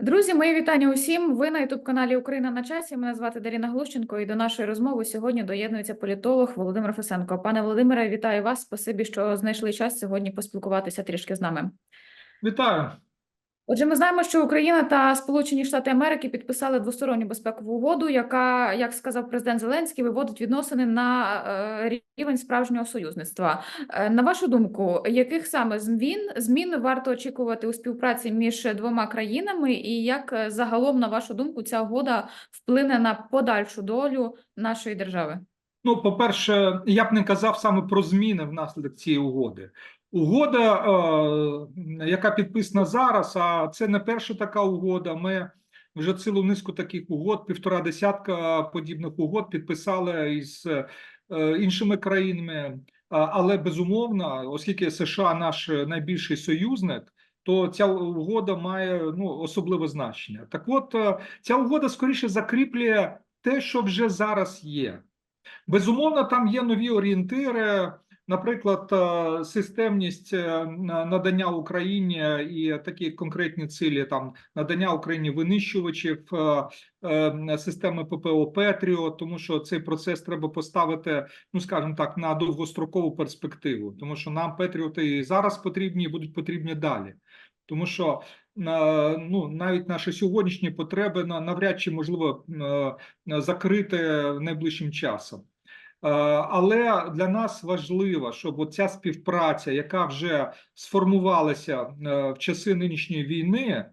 Друзі, мої вітання усім. Ви на ютуб каналі Україна на часі. Мене звати Даріна Глущенко. І до нашої розмови сьогодні доєднується політолог Володимир Фесенко. Пане Володимире, вітаю вас. Спасибі, що знайшли час сьогодні поспілкуватися трішки з нами. Вітаю. Отже, ми знаємо, що Україна та Сполучені Штати Америки підписали двосторонню безпекову угоду, яка, як сказав президент Зеленський, виводить відносини на е, рівень справжнього союзництва. Е, На вашу думку, яких саме змін змін варто очікувати у співпраці між двома країнами, і як е, загалом, на вашу думку, ця угода вплине на подальшу долю нашої держави? Ну, по-перше, я б не казав саме про зміни внаслідок цієї угоди. Угода, е, яка підписана зараз, а це не перша така угода. Ми вже цілу низку таких угод, півтора десятка подібних угод підписали із е, іншими країнами. Але безумовно, оскільки США наш найбільший союзник, то ця угода має ну, особливе значення. Так от, е, ця угода скоріше закріплює те, що вже зараз є. Безумовно, там є нові орієнтири, наприклад, е, системність е, надання Україні і такі конкретні цілі, там надання Україні винищувачів, е, е, системи ППО Петріо, тому що цей процес треба поставити, ну скажімо так, на довгострокову перспективу, тому що нам Петріоти і зараз потрібні, і будуть потрібні далі. Тому що е, ну навіть наші сьогоднішні потреби на- навряд чи можливо е, закрити найближчим часом. Е, Але для нас важливо, щоб ця співпраця, яка вже сформувалася е, в часи нинішньої війни,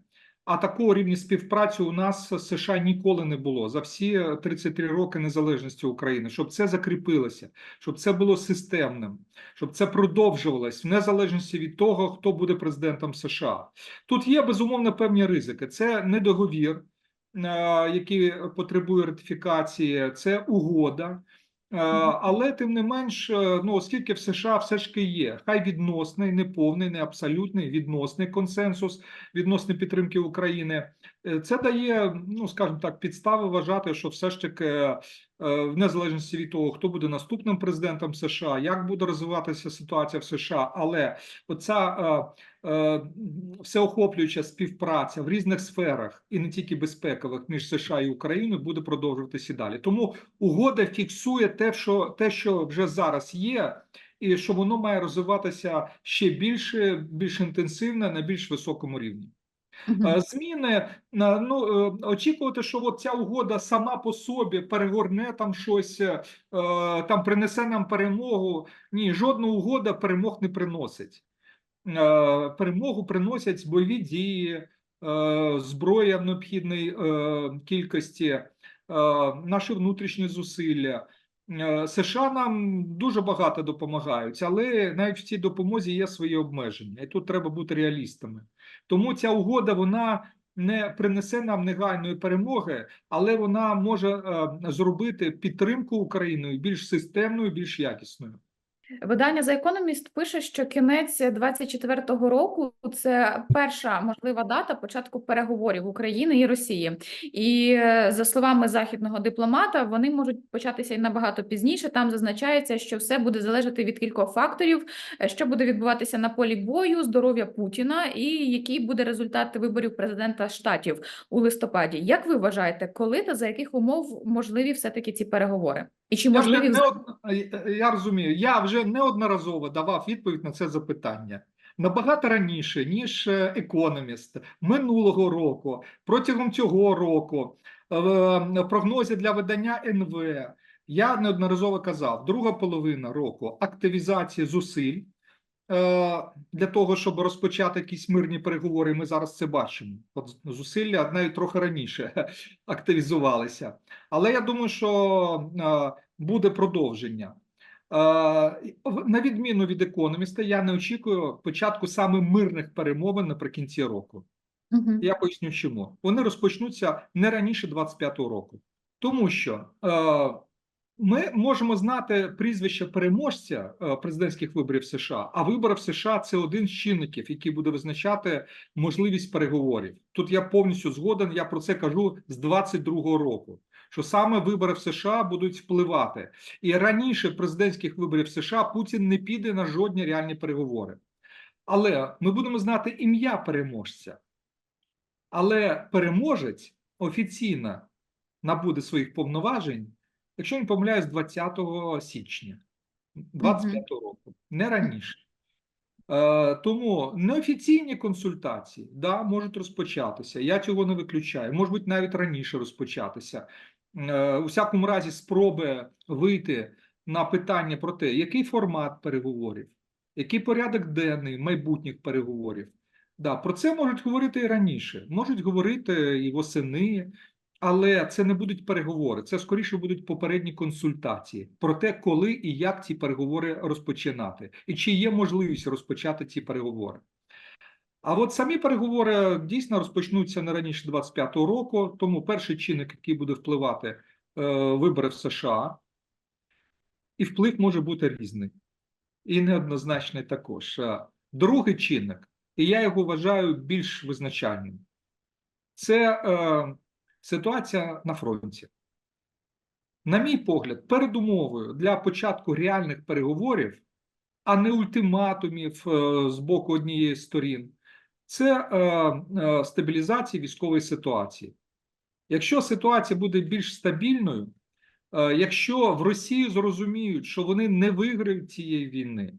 а такого рівня співпраці у нас з США ніколи не було за всі 33 роки незалежності України, щоб це закріпилося, щоб це було системним, щоб це продовжувалось в незалежності від того, хто буде президентом США. Тут є безумовно певні ризики. Це не договір, е, який потребує ратифікації, це угода. Е, Але тим не менш, е, ну оскільки в США все ж таки є, хай відносний, не повний, не абсолютний, відносний консенсус відносно підтримки України, е, це дає, ну скажімо так, підстави вважати, що все ж таки, в незалежності від того, хто буде наступним президентом США, як буде розвиватися ситуація в США, але оця всеохоплююча співпраця в різних сферах і не тільки безпекових між США і Україною буде продовжуватися далі. Тому угода фіксує те, що те, що вже зараз є, і що воно має розвиватися ще більше, більш інтенсивно на більш високому рівні. Е, Зміни е, ну е, очікувати, що от ця угода сама по собі перегорне там щось, е, там принесе нам перемогу. Ні, жодна угода перемог не приносить. Е, Перемогу приносять бойові дії, е, зброя в необхідній е, кількості, наші внутрішні зусилля. США нам дуже багато допомагають, але навіть в цій допомозі є свої обмеження, і тут треба бути реалістами. Тому ця угода вона не принесе нам негайної перемоги, але вона може зробити підтримку Україною більш системною, більш якісною. Видання The Economist пише, що кінець 24-го року це перша можлива дата початку переговорів України і Росії. І е, за словами західного дипломата, вони можуть початися і набагато пізніше. Там зазначається, що все буде залежати від кількох факторів, е, що буде відбуватися на полі бою, здоров'я Путіна, і який буде результат виборів президента штатів у листопаді. Як ви вважаєте, коли та за яких умов можливі все таки ці переговори? І чи Я, вже не од... я розумію, я вже неодноразово давав відповідь на це запитання. Набагато раніше, ніж е, економіст минулого року, протягом цього року, е, в прогнозі для видання НВ, я неодноразово казав, друга половина року активізації зусиль е, для того, щоб розпочати якісь мирні переговори. Ми зараз це бачимо. От зусилля навіть трохи раніше активізувалися. Але я думаю, що е, буде продовження. Е, На відміну від економіста, я не очікую початку саме мирних перемовин наприкінці року. Мгм. Я поясню, чому вони розпочнуться не раніше 25-го року, тому що е, ми можемо знати прізвище переможця е, президентських виборів США, а вибори в США це один з чинників, який буде визначати можливість переговорів. Тут я повністю згоден. Я про це кажу з 22-го року. Що саме вибори в США будуть впливати, і раніше президентських виборів США Путін не піде на жодні реальні переговори. Але ми будемо знати ім'я переможця. Але переможець офіційно набуде своїх повноважень, якщо не помиляюсь, 20 січня 25 року, не раніше. Е, тому неофіційні консультації да, можуть розпочатися. Я цього не виключаю. Може бути, навіть раніше розпочатися. Е, у всякому разі, спроби вийти на питання про те, який формат переговорів, який порядок денний майбутніх переговорів. Да, про це можуть говорити і раніше, можуть говорити і восени, але це не будуть переговори. Це скоріше будуть попередні консультації про те, коли і як ці переговори розпочинати, і чи є можливість розпочати ці переговори. А от самі переговори дійсно розпочнуться не раніше 25-го року. Тому перший чинник, який буде впливати, е, вибори в США, і вплив може бути різний, і неоднозначний також. Е, Другий чинник, і я його вважаю більш визначальним, це е, ситуація на фронті. На мій погляд, передумовою для початку реальних переговорів, а не ультиматумів е, з боку однієї сторін, це е, е, стабілізація військової ситуації. Якщо ситуація буде більш стабільною, якщо в Росії зрозуміють, що вони не виграють цієї війни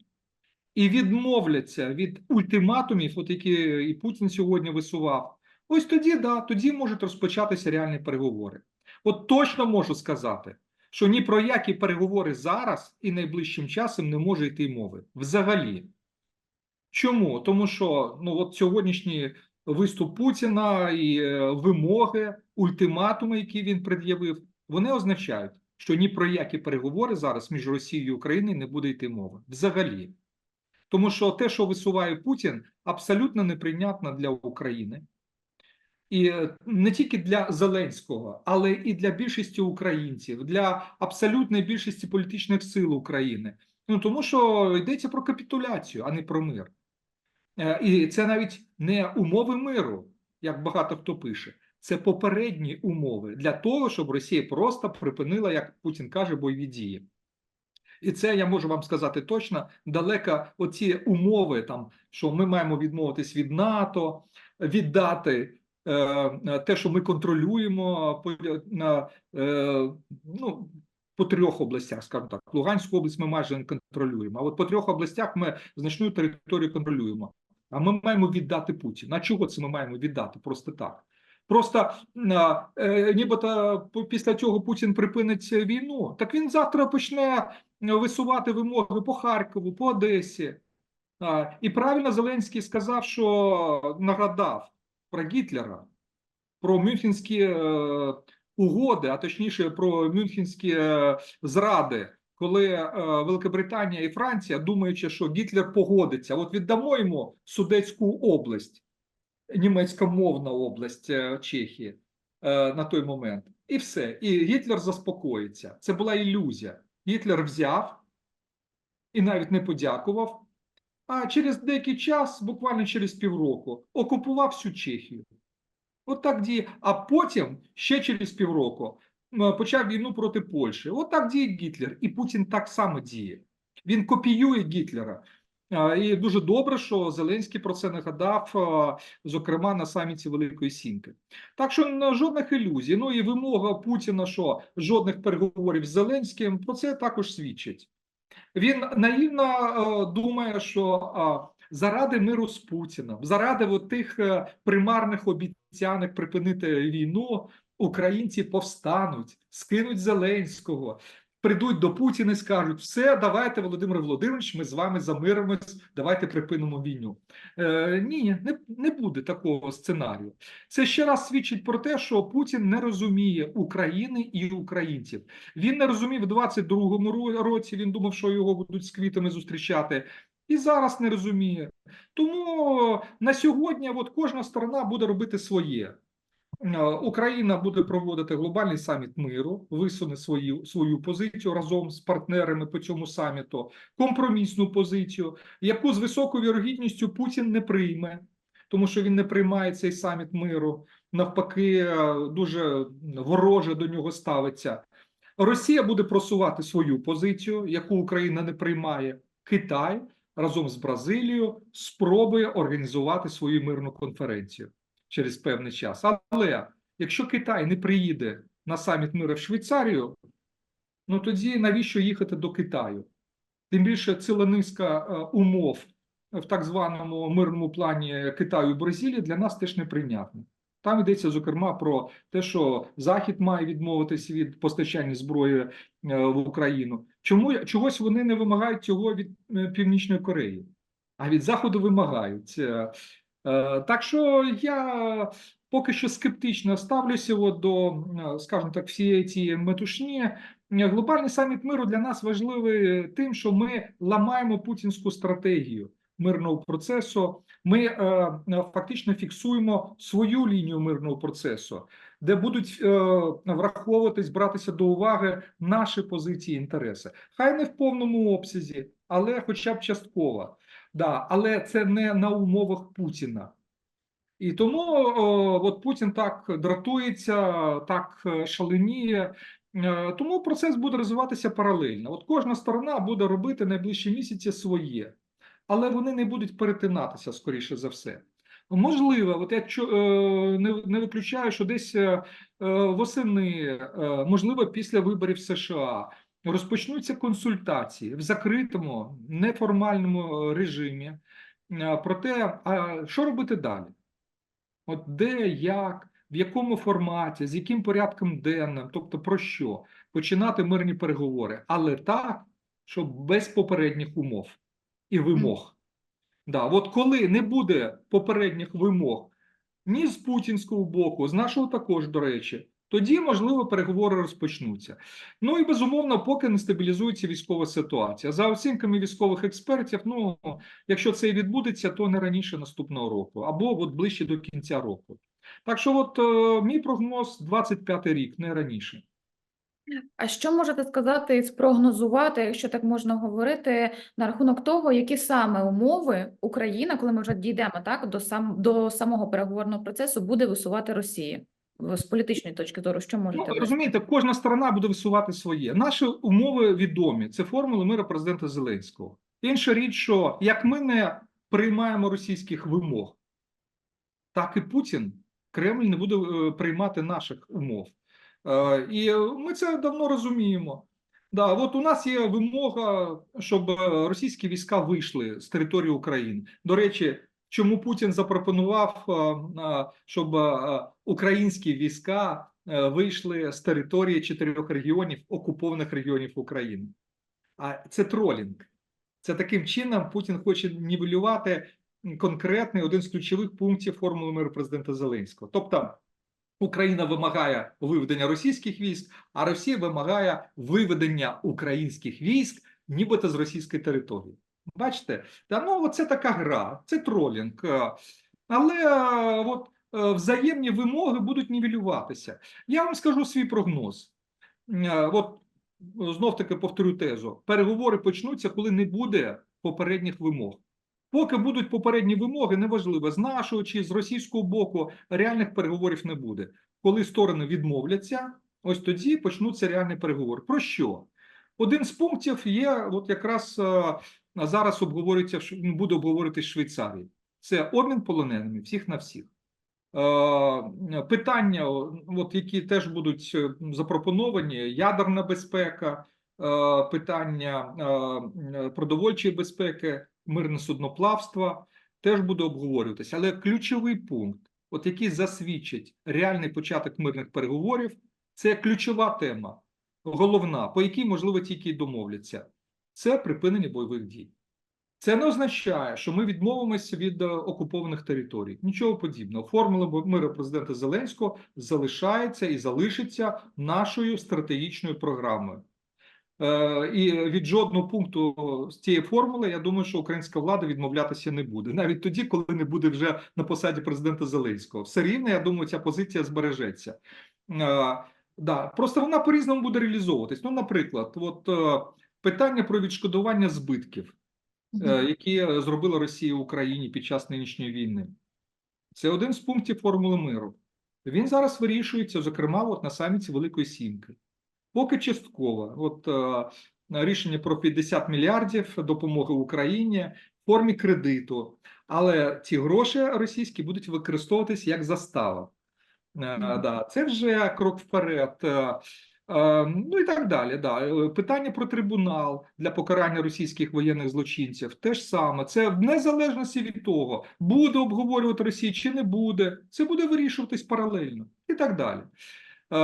і відмовляться від ультиматумів, от які і Путін сьогодні висував, ось тоді да, тоді можуть розпочатися реальні переговори. От точно можу сказати, що ні про які переговори зараз і найближчим часом не може йти мови взагалі. Чому? Тому що ну от сьогоднішній виступ Путіна і е, вимоги, ультиматуми, які він пред'явив, вони означають, що ні про які переговори зараз між Росією і Україною не буде йти мови взагалі. Тому що те, що висуває Путін, абсолютно неприйнятно для України. І е, не тільки для Зеленського, але і для більшості українців, для абсолютної більшості політичних сил України. Ну тому що йдеться про капітуляцію, а не про мир. Е, І це навіть не умови миру, як багато хто пише. Це попередні умови для того, щоб Росія просто припинила, як Путін каже, бойові дії. І це я можу вам сказати точно далеко оці умови, там що ми маємо відмовитись від НАТО, віддати те, що ми контролюємо на е, ну. По трьох областях, скажімо так, Луганську область ми майже не контролюємо. А от по трьох областях ми значну територію контролюємо. А ми маємо віддати Путіну. А чого це ми маємо віддати? Просто так. Просто е, е, нібито після цього Путін припинить війну. Так він завтра почне висувати вимоги по Харкову, по Одесі. І правильно Зеленський сказав, що нагадав про Гітлера, про Мюнхенські е, угоди, а точніше про Мюнхенські е, зради, коли е, Великобританія і Франція, думаючи, що Гітлер погодиться, от віддамо йому Судецьку область, німецькомовна область Чехії на той момент, і все. І Гітлер заспокоїться. Це була ілюзія. Гітлер взяв і навіть не подякував. А через деякий час, буквально через півроку, окупував всю Чехію. От так діє. А потім ще через півроку почав війну проти Польщі. От так діє Гітлер. І Путін так само діє. Він копіює Гітлера. І дуже добре, що Зеленський про це нагадав, зокрема на саміті Великої Сімки. Так що жодних ілюзій. Ну і вимога Путіна, що жодних переговорів з Зеленським, про це також свідчить. Він наївно е, думає, що е, заради миру з Путіним, заради от тих е, примарних обіцянок припинити війну, українці повстануть, скинуть Зеленського, прийдуть до Путіна і скажуть: все, давайте, Володимир Володимирович, ми з вами замиримось, давайте припинимо війну. Е, ні, не, не буде такого сценарію. Це ще раз свідчить про те, що Путін не розуміє України і українців. Він не розумів в 22-му році. Він думав, що його будуть з квітами зустрічати, і зараз не розуміє. Тому на сьогодні от кожна сторона буде робити своє. Е, Україна буде проводити глобальний саміт миру, висуне свою свою позицію разом з партнерами по цьому саміту, компромісну позицію, яку з високою вірогідністю Путін не прийме, тому що він не приймає цей саміт миру. Навпаки, е, дуже вороже до нього ставиться. Росія буде просувати свою позицію, яку Україна не приймає. Китай разом з Бразилією спробує організувати свою мирну конференцію. Через певний час. Але якщо Китай не приїде на саміт миру в Швейцарію, ну тоді навіщо їхати до Китаю? Тим більше ціла низка е, умов в так званому мирному плані Китаю і Бразилії для нас теж неприйнятна. Там йдеться зокрема про те, що Захід має відмовитися від постачання зброї е, в Україну. Чому чогось вони не вимагають цього від е, Північної Кореї, а від Заходу вимагають. Е, Так що я поки що скептично ставлюся от до, е, скажімо так, всієї цієї метушні. Е, Глобальний саміт миру для нас важливий тим, що ми ламаємо путінську стратегію мирного процесу. Ми е, фактично фіксуємо свою лінію мирного процесу, де будуть е, враховуватись, братися до уваги наші позиції, інтереси. Хай не в повному обсязі, але хоча б частково. Да, але це не на умовах Путіна. І тому о, от Путін так дратується, так е, шаленіє. Е, Тому процес буде розвиватися паралельно. От кожна сторона буде робити найближчі місяці своє, але вони не будуть перетинатися скоріше за все. Можливо, от якщо е, не, виключаю, що десь восени, можливо, після виборів США розпочнуться консультації в закритому неформальному режимі е, про те, а що робити далі. От де, як, в якому форматі, з яким порядком денним, тобто про що починати мирні переговори, але так, щоб без попередніх умов і вимог. Да, от коли не буде попередніх вимог ні з путінського боку, з нашого також, до речі, тоді, можливо, переговори розпочнуться. Ну і безумовно, поки не стабілізується військова ситуація. За оцінками військових експертів, ну якщо це і відбудеться, то не раніше наступного року, або от ближче до кінця року. Так що, от е, мій прогноз 25 рік, не раніше. А що можете сказати і спрогнозувати, якщо так можна говорити, на рахунок того, які саме умови Україна, коли ми вже дійдемо так до сам до самого переговорного процесу, буде висувати Росії з політичної точки зору, що можете Ну, розумієте, кожна сторона буде висувати своє. Наші умови відомі. Це формула миру президента Зеленського. Інша річ, що як ми не приймаємо російських вимог, так і Путін Кремль не буде е, приймати наших умов. Е, І ми це давно розуміємо. Да, от у нас є вимога, щоб е, російські війська вийшли з території України. До речі, чому Путін запропонував, е, е, щоб е, українські війська вийшли з території чотирьох регіонів, окупованих регіонів України? А це тролінг. Це таким чином Путін хоче нівелювати конкретний один з ключових пунктів формули миру президента Зеленського. Тобто Україна вимагає виведення російських військ, а Росія вимагає виведення українських військ, нібито з російської території. Бачите, та ну це така гра, це тролінг. Е, Але е, от е, взаємні вимоги будуть нівелюватися. Я вам скажу свій прогноз. От знов таки повторю тезу: переговори почнуться, коли не буде попередніх вимог. Поки будуть попередні вимоги, неважливо, з нашого чи з російського боку реальних переговорів не буде. Коли сторони відмовляться, ось тоді почнуться реальні переговори. Про що? Один з пунктів є, от якраз е, зараз обговорюється, буде обговоритись в Швейцарії. Це обмін полоненими всіх на всіх. Е, Питання, от які теж будуть е, запропоновані: ядерна безпека, е, питання продовольчої безпеки, мирне судноплавство теж буде обговорюватися. Але ключовий пункт, от який засвідчить реальний початок мирних переговорів, це ключова тема, головна, по якій можливо тільки й домовляться. Це припинення бойових дій. Це не означає, що ми відмовимося від е, окупованих територій. Нічого подібного. Формула миру президента Зеленського залишається і залишиться нашою стратегічною програмою. Е, І від жодного пункту з цієї формули, я думаю, що українська влада відмовлятися не буде, навіть тоді, коли не буде вже на посаді президента Зеленського. Все рівно, я думаю, ця позиція збережеться. Е, Да, просто вона по-різному буде реалізовуватись. Ну, наприклад, от питання про відшкодування збитків е, які е, зробила Росія Україні під час нинішньої війни. Це один з пунктів формули миру. Він зараз вирішується, зокрема, от на саміті Великої Сімки. Поки частково, от е, рішення про 50 мільярдів допомоги Україні в формі кредиту. але ці гроші російські будуть використовуватись як застава. Е, Мгм. Да, це вже крок вперед. Е, е, Ну і так далі. Да. Е, Питання про трибунал для покарання російських воєнних злочинців теж саме. Це в незалежності від того, буде обговорювати Росія чи не буде. Це буде вирішуватись паралельно і так далі. Е,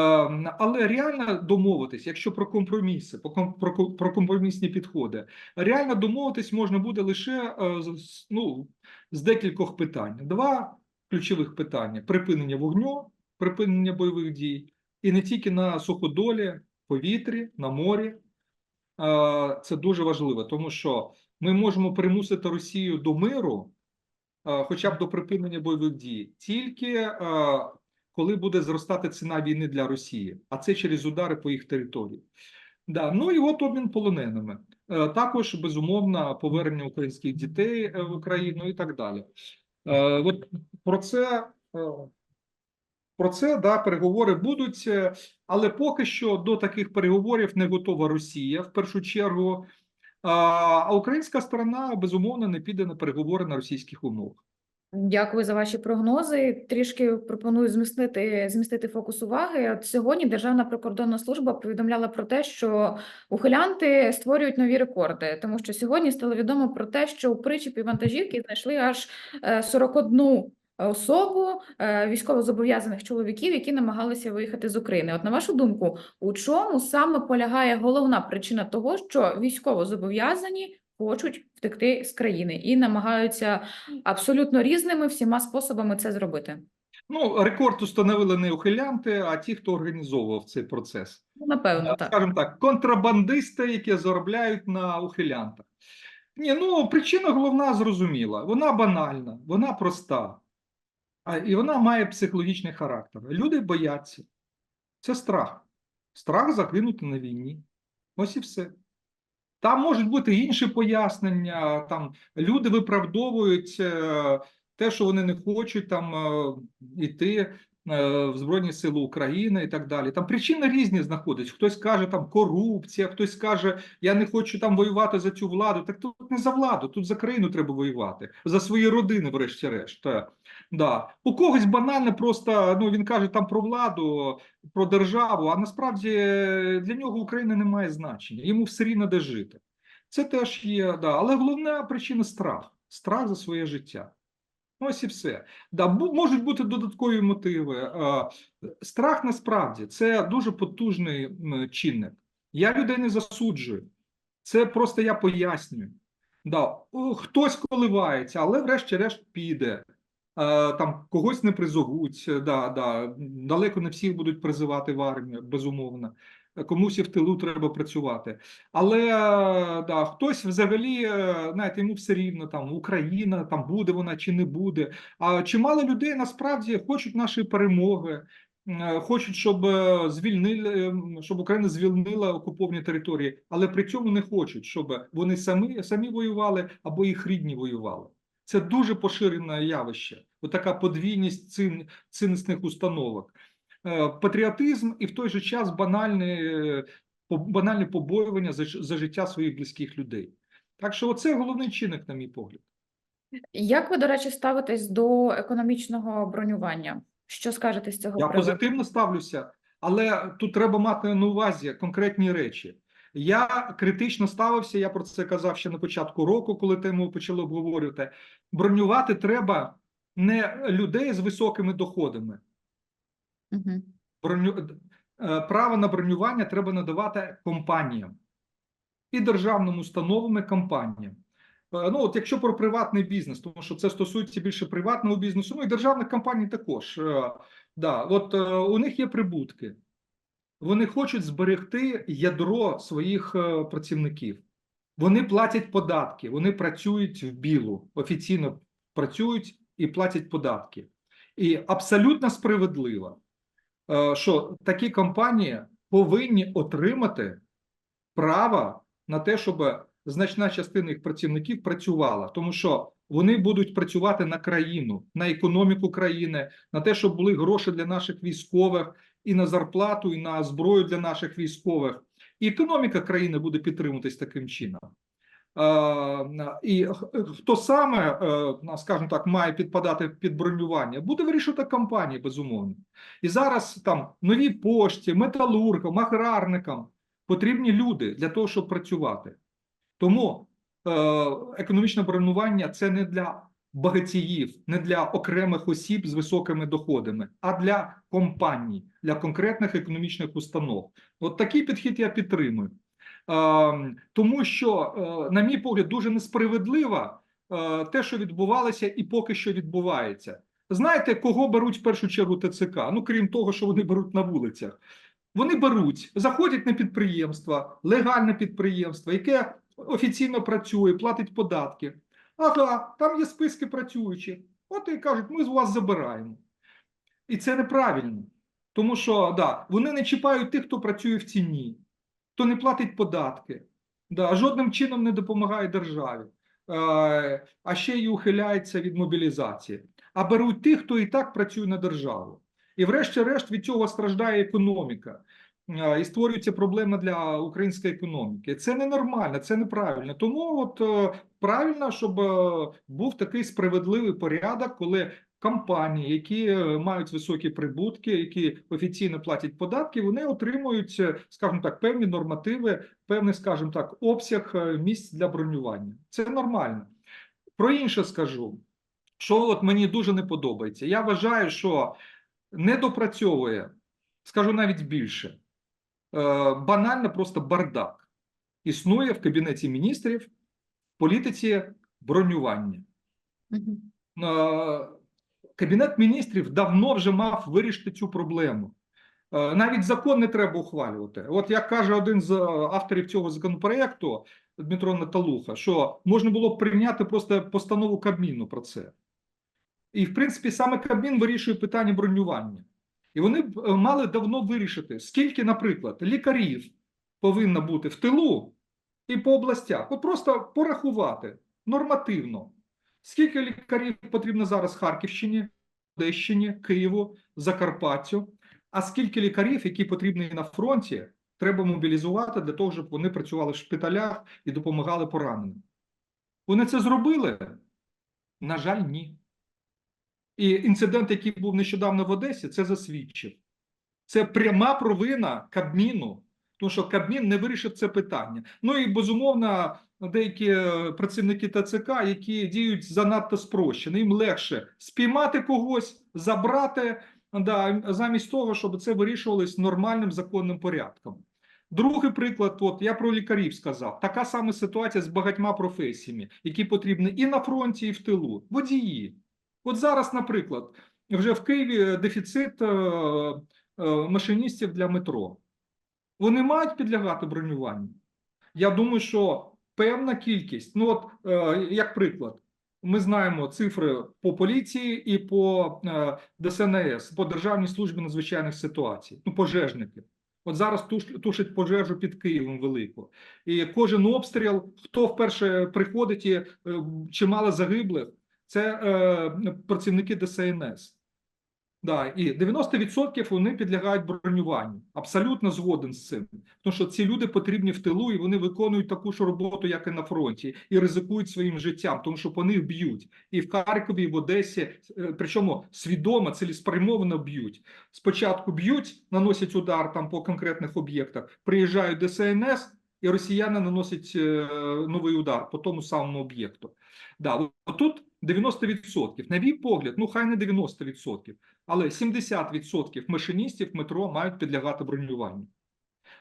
Але реально домовитись, якщо про компроміси, про, компромісні підходи, реально домовитись можна буде лише е, ну, з декількох питань. Два ключових питання: припинення вогню, припинення бойових дій, і не тільки на суходолі, повітрі, на морі. Це дуже важливо, тому що ми можемо примусити Росію до миру, хоча б до припинення бойових дій, тільки коли буде зростати ціна війни для Росії, а це через удари по їх території. Да. Ну і от обмін полоненими. Е, Також безумовно повернення українських дітей е, в Україну і так далі. Е, От про це, про це да, переговори будуть, е, але поки що до таких переговорів не готова Росія в першу чергу. А українська сторона безумовно не піде на переговори на російських умовах. Дякую за ваші прогнози. Трішки пропоную змістити, змістити фокус уваги. От сьогодні Державна прикордонна служба повідомляла про те, що ухилянти створюють нові рекорди, тому що сьогодні стало відомо про те, що у причепі вантажівки знайшли аж е, 41 особу е, військовозобов'язаних чоловіків, які намагалися виїхати з України. От на вашу думку, у чому саме полягає головна причина того, що військовозобов'язані хочуть втекти з країни і намагаються абсолютно різними всіма способами це зробити. Ну, рекорд установили не ухилянти, а ті, хто організовував цей процес. Ну, напевно, так. Скажімо так, контрабандисти, які заробляють на ухилянтах. Ні, ну причина головна зрозуміла. Вона банальна, вона проста, а, і вона має психологічний характер. Люди бояться. Це страх. Страх загинути на війні. Ось і все. Там можуть бути інші пояснення. Там люди виправдовують е, те, що вони не хочуть там іти е, в Збройні Сили України і так далі. Там причини різні знаходять. Хтось каже, там корупція, хтось каже, я не хочу там воювати за цю владу. Так тут не за владу, тут за країну треба воювати, за свої родини, врешті-решт. Е, Да. У когось банально просто ну він каже там про владу, про державу, а насправді е, для нього Україна не має значення. Йому все рівно де жити. Це теж є, да. але головна причина страх. Страх за своє життя. Ось і все. Да, можуть бути додаткові мотиви. Е, Страх насправді це дуже потужний чинник. Я людей не засуджую. Це просто я пояснюю. Да, хтось коливається, але врешті-решт піде. Е, Там когось не призовуть, е, да, да. далеко не всіх будуть призивати в армію, безумовно. Комусь і в тилу треба працювати. Але е, да, хтось взагалі, знаєте, йому все рівно там Україна, там буде вона чи не буде. А чимало людей насправді хочуть нашої перемоги, хочуть, щоб звільнили, щоб Україна звільнила окуповані території, але при цьому не хочуть, щоб вони самі, самі воювали або їх рідні воювали. Це дуже поширене явище. Отака подвійність цин, цінностних установок. Е, Патріотизм і в той же час банальне, е, банальне побоювання за, за життя своїх близьких людей. Так що це головний чинник, на мій погляд. Як ви, до речі, ставитесь до економічного бронювання? Що скажете з цього Я приводу? позитивно ставлюся, але тут треба мати на увазі конкретні речі. Я критично ставився, я про це казав ще на початку року, коли тему почали обговорювати. Бронювати треба не людей з високими доходами. Мгм. Броню... е, Право на бронювання треба надавати компаніям і державним установам і компаніям. Е, Ну, от якщо про приватний бізнес, тому що це стосується більше приватного бізнесу, ну і державних компаній також. Е, Да, от у них є прибутки. Вони хочуть зберегти ядро своїх е, працівників. Вони платять податки, вони працюють в білу, офіційно працюють і платять податки. І абсолютно справедливо, е, що такі компанії повинні отримати право на те, щоб значна частина їх працівників працювала, тому що вони будуть працювати на країну, на економіку країни, на те, щоб були гроші для наших військових і на зарплату, і на зброю для наших військових. І економіка країни буде підтримуватись таким чином. І хто саме, е, скажімо так, має підпадати під бронювання, буде вирішувати компанії, безумовно. І зараз там новій пошті, металургам, аграрникам потрібні люди для того, щоб працювати. Тому е, економічне бронювання це не для багатіїв, не для окремих осіб з високими доходами, а для компаній, для конкретних економічних установ. От такий підхід я підтримую. Е, тому що, е, на мій погляд, дуже несправедливо е, те, що відбувалося, і поки що відбувається. Знаєте, кого беруть в першу чергу ТЦК? Ну крім того, що вони беруть на вулицях. Вони беруть, заходять на підприємство, легальне підприємство, яке офіційно працює, платить податки. Ага, там є списки працюючих. От і кажуть, ми з вас забираємо. І це неправильно. Тому що да, вони не чіпають тих, хто працює в ціні, хто не платить податки, да, жодним чином не допомагає державі, е, а ще й ухиляється від мобілізації. А беруть тих, хто і так працює на державу. І врешті-решт від цього страждає економіка. Е, І створюється проблема для української економіки. Це ненормально, це неправильно. Тому от е, правильно, щоб е, був такий справедливий порядок, коли компанії, які мають високі прибутки, які офіційно платять податки, вони отримують, скажімо так, певні нормативи, певний, скажімо так, обсяг місць для бронювання. Це нормально. Про інше скажу, що от мені дуже не подобається. Я вважаю, що не допрацьовує, скажу навіть більше, банально просто бардак існує в Кабінеті міністрів в політиці бронювання. Е, Кабінет міністрів давно вже мав вирішити цю проблему. Е, Навіть закон не треба ухвалювати. От як каже один з е, авторів цього законопроекту Дмитро Наталуха, що можна було б прийняти просто постанову Кабміну про це. І, в принципі, саме Кабмін вирішує питання бронювання. І вони б е, мали давно вирішити, скільки, наприклад, лікарів повинно бути в тилу і по областях. От просто порахувати нормативно. Скільки лікарів потрібно зараз Харківщині, Одещині, Києву, Закарпаттю, а скільки лікарів, які потрібні на фронті, треба мобілізувати для того, щоб вони працювали в шпиталях і допомагали пораненим. Вони це зробили? На жаль, ні. І інцидент, який був нещодавно в Одесі, це засвідчив. Це пряма провина Кабміну, тому що Кабмін не вирішив це питання. Ну і безумовно, деякі е, працівники ТЦК, які діють занадто спрощено. Їм легше спіймати когось, забрати, да, замість того, щоб це вирішувалось нормальним законним порядком. Другий приклад, от я про лікарів сказав. Така сама ситуація з багатьма професіями, які потрібні і на фронті, і в тилу. Водії. От зараз, наприклад, вже в Києві дефіцит е, е, машиністів для метро. Вони мають підлягати бронюванню. Я думаю, що певна кількість, ну от е, як приклад, ми знаємо цифри по поліції і по е, ДСНС, по Державній службі надзвичайних ситуацій, ну пожежники. От зараз туш, тушить пожежу під Києвом велику. І кожен обстріл, хто вперше приходить і е, чимало загиблих, це е, працівники ДСНС. Да, і 90% вони підлягають бронюванню. Абсолютно згоден з цим. Тому що ці люди потрібні в тилу, і вони виконують таку ж роботу, як і на фронті, і ризикують своїм життям, тому що по них б'ють. І в Харкові, і в Одесі, е, причому свідомо, цілеспрямовано б'ють. Спочатку б'ють, наносять удар там по конкретних об'єктах, приїжджають ДСНС, і росіяни наносять е, новий удар по тому самому об'єкту. Да, тут 90%. На мій погляд, ну хай не 90%, але 70% машиністів метро мають підлягати бронюванню.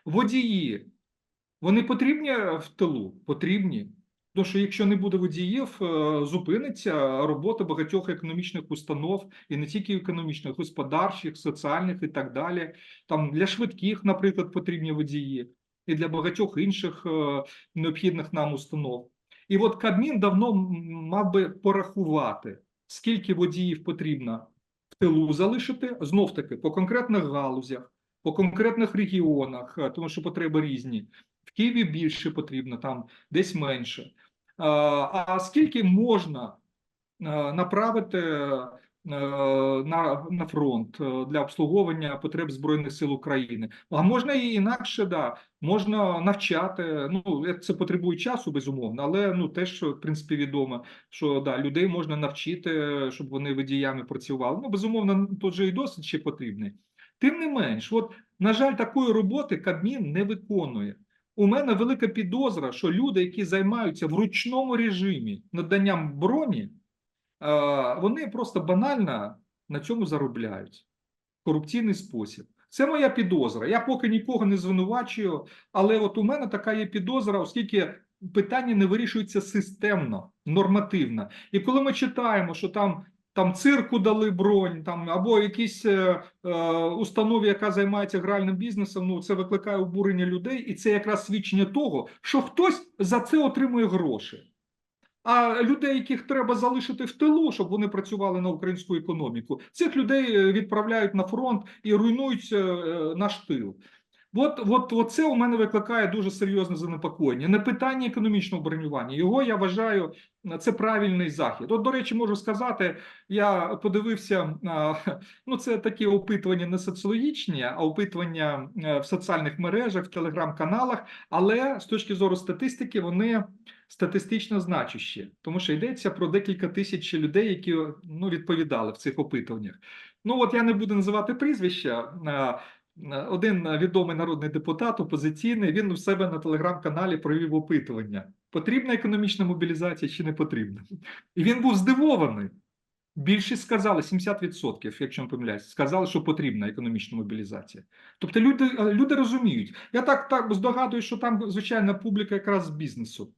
Водії, вони потрібні в тилу? Потрібні. Тому що якщо не буде водіїв, е, зупиниться робота багатьох економічних установ, і не тільки економічних, господарчих, соціальних і так далі. Там для швидких, наприклад, потрібні водії, і для багатьох інших е, необхідних нам установ. І от Кабмін давно мав би порахувати, скільки водіїв потрібно в тилу залишити, знов таки по конкретних галузях, по конкретних регіонах, е, тому що потреби різні. В Києві більше потрібно, там десь менше. А, скільки можна е, направити на, на фронт е, для обслуговування потреб Збройних сил України. А можна і інакше, да, можна навчати. Ну е, це потребує часу, безумовно, але ну теж в принципі відомо, що да, людей можна навчити, щоб вони водіями працювали. Ну безумовно, тут же і досвід ще потрібний. Тим не менш, от на жаль, такої роботи Кабмін не виконує. У мене велика підозра, що люди, які займаються в ручному режимі наданням броні, е, вони просто банально на цьому заробляють корупційний спосіб. Це моя підозра. Я поки нікого не звинувачую, але от у мене така є підозра, оскільки питання не вирішується системно, нормативно. І коли ми читаємо, що там там цирку дали бронь, там або якісь е, е, установі, яка займається гральним бізнесом, ну це викликає обурення людей, і це якраз свідчення того, що хтось за це отримує гроші. А людей, яких треба залишити в тилу, щоб вони працювали на українську економіку, цих людей е, відправляють на фронт і руйнують е, наш тил. От, от, от це у мене викликає дуже серйозне занепокоєння. Не питання економічного бронювання. Його я вважаю це правильний захід. От, до речі, можу сказати, я подивився, ну це такі опитування не соціологічні, а опитування е, в соціальних мережах, в телеграм-каналах, але з точки зору статистики вони статистично значущі, тому що йдеться про декілька тисяч людей, які ну, відповідали в цих опитуваннях. Ну от я не буду називати прізвища. Один відомий народний депутат опозиційний, він у себе на телеграм-каналі провів опитування: потрібна економічна мобілізація чи не потрібна? І він був здивований. Більшість сказали 70%, якщо не помиляюсь, сказали, що потрібна економічна мобілізація. Тобто люди люди розуміють. Я так так здогадую, що там звичайна публіка якраз з бізнесу.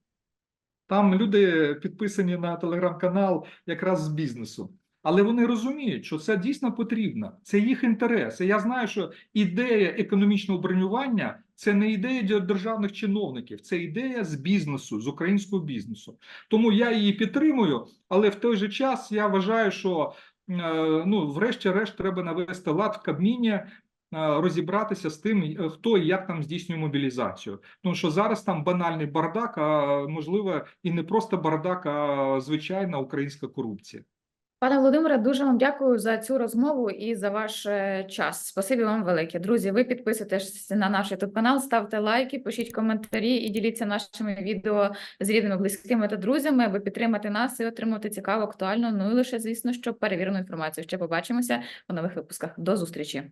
Там люди підписані на телеграм-канал якраз з бізнесу. Але вони розуміють, що це дійсно потрібно, це їх інтерес. І Я знаю, що ідея економічного бронювання це не ідея державних чиновників, це ідея з бізнесу, з українського бізнесу. Тому я її підтримую, але в той же час я вважаю, що е, ну, врешті-решт, треба навести лад в Кабміні. е, Розібратися з тим, хто і як там здійснює мобілізацію, тому що зараз там банальний бардак, а можливо, і не просто бардак, а звичайна українська корупція. Пане Володимире, дуже вам дякую за цю розмову і за ваш е, час. Спасибі вам велике. Друзі, ви підписуйтесь на наш YouTube канал, ставте лайки, пишіть коментарі і діліться нашими відео з рідними, близькими та друзями, аби підтримати нас і отримати цікаву, актуальну, ну і лише, звісно, що перевірену інформацію. Ще побачимося у нових випусках. До зустрічі.